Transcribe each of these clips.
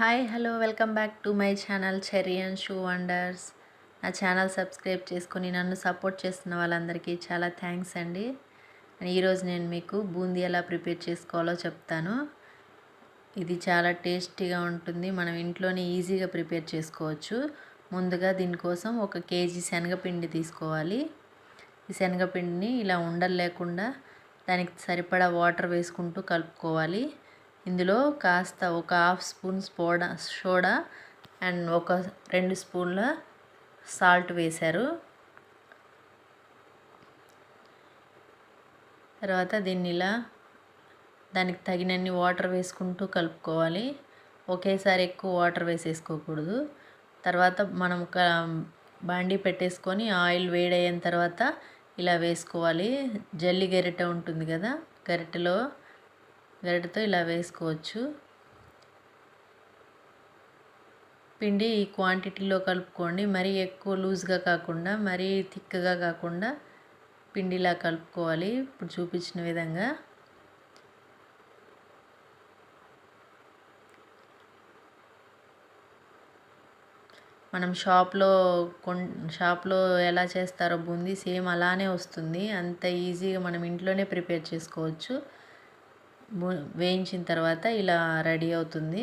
Hi hello welcome back to my channel Cherry and Shoe Wonders నా channel subscribe చేసుకుని నన్ను support చేస్తున్న వాళ్ళందరికీ చాలా థ్యాంక్స్ అండి. ఈరోజు నేను మీకు బూందీ ఎలా ప్రిపేర్ చేసుకోవాలో చెప్తాను. ఇది చాలా టేస్టీగా ఉంటుంది. మనం ఇంట్లోనే ఈజీగా ప్రిపేర్ చేసుకోవచ్చు. ముందుగా దీనికోసం ఒక కేజీ శనగపిండి తీసుకోవాలి. ఈ శనగపిండిని ఇలా ఉండలు లేకుండా దానికి సరిపడా వాటర్ వేసుకుంటూ కలుపుకోవాలి. ఇందులో కాస్త ఒక half spoon soda soda and ఒక రెండు స్పూన్ల సాల్ట్ వేశారు. తర్వాత దీన్ని ఇలా దానికి తగినన్ని వాటర్ వేసుకుంటూ కలుపుకోవాలి. ఒకేసారి ఎక్కువ వాటర్ వేసేసుకోకూడదు. తర్వాత మనం ఒక బాండీ పెట్టేసుకొని ఆయిల్ వేడయిన తర్వాత ఇలా వేసుకోవాలి. జల్లి గరిటె ఉంటుంది కదా గరిటెలో గరిటతో ఇలా వేసుకోవచ్చు. పిండి ఈ క్వాంటిటీలో కలుపుకోండి. మరీ ఎక్కువ లూజ్గా కాకుండా మరీ థిక్గా కాకుండా పిండిలా కలుపుకోవాలి. ఇప్పుడు చూపించిన విధంగా. మనం షాప్లో కొన్ షాప్లో ఎలా చేస్తారో బూందీ సేమ్ అలానే వస్తుంది. అంత ఈజీగా మనం ఇంట్లోనే ప్రిపేర్ చేసుకోవచ్చు. వేయించిన తర్వాత ఇలా రెడీ అవుతుంది.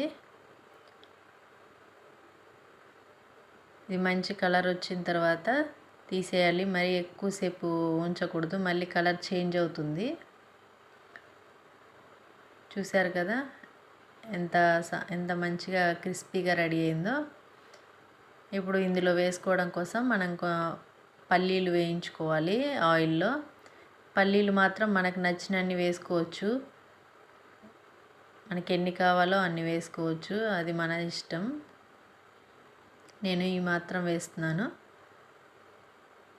ఇది మంచి కలర్ వచ్చిన తర్వాత తీసేయాలి. మరి ఎక్కువసేపు ఉంచకూడదు. మళ్ళీ కలర్ చేంజ్ అవుతుంది. చూశారు కదా ఎంత ఎంత మంచిగా క్రిస్పీగా రెడీ అయిందో. ఇప్పుడు ఇందులో వేసుకోవడం కోసం మనం పల్లీలు వేయించుకోవాలి ఆయిల్లో. పల్లీలు మాత్రం మనకు నచ్చినన్ని వేసుకోవచ్చు. మనకి ఎన్ని కావాలో అన్ని వేసుకోవచ్చు. అది మన ఇష్టం. నేను ఈ మాత్రం వేస్తున్నాను.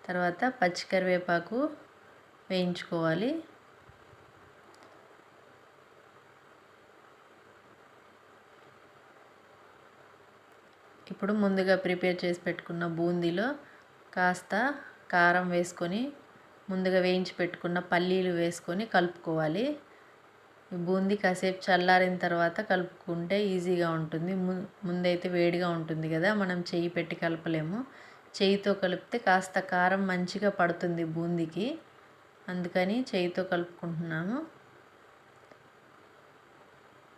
తర్వాత పచ్చికరివేపాకు వేయించుకోవాలి. ఇప్పుడు ముందుగా ప్రిపేర్ చేసి పెట్టుకున్న బూందీలో కాస్త కారం వేసుకొని ముందుగా వేయించి పెట్టుకున్న పల్లీలు వేసుకొని కలుపుకోవాలి. బూందీ కాసేపు చల్లారిన తర్వాత కలుపుకుంటే ఈజీగా ఉంటుంది. ముందైతే వేడిగా ఉంటుంది కదా మనం చెయ్యి పెట్టి కలపలేము. చేయితో కలిపితే కాస్త కారం మంచిగా పడుతుంది బూందీకి. అందుకని చెయ్యితో కలుపుకుంటున్నాము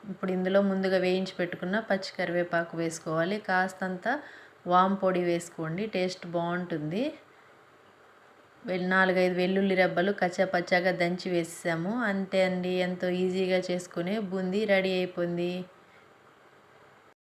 ఇప్పుడు ఇందులో ముందుగా వేయించి పెట్టుకున్న పచ్చి కరివేపాకు వేసుకోవాలి. కాస్తంత వామ్ పొడి వేసుకోండి టేస్ట్ బాగుంటుంది. నాలుగైదు వెల్లుల్లి రెబ్బలు కచ్చాపచ్చాగా దంచి వేసాము అంతే అండి. ఎంతో ఈజీగా చేసుకునే బూందీ రెడీ అయిపోయింది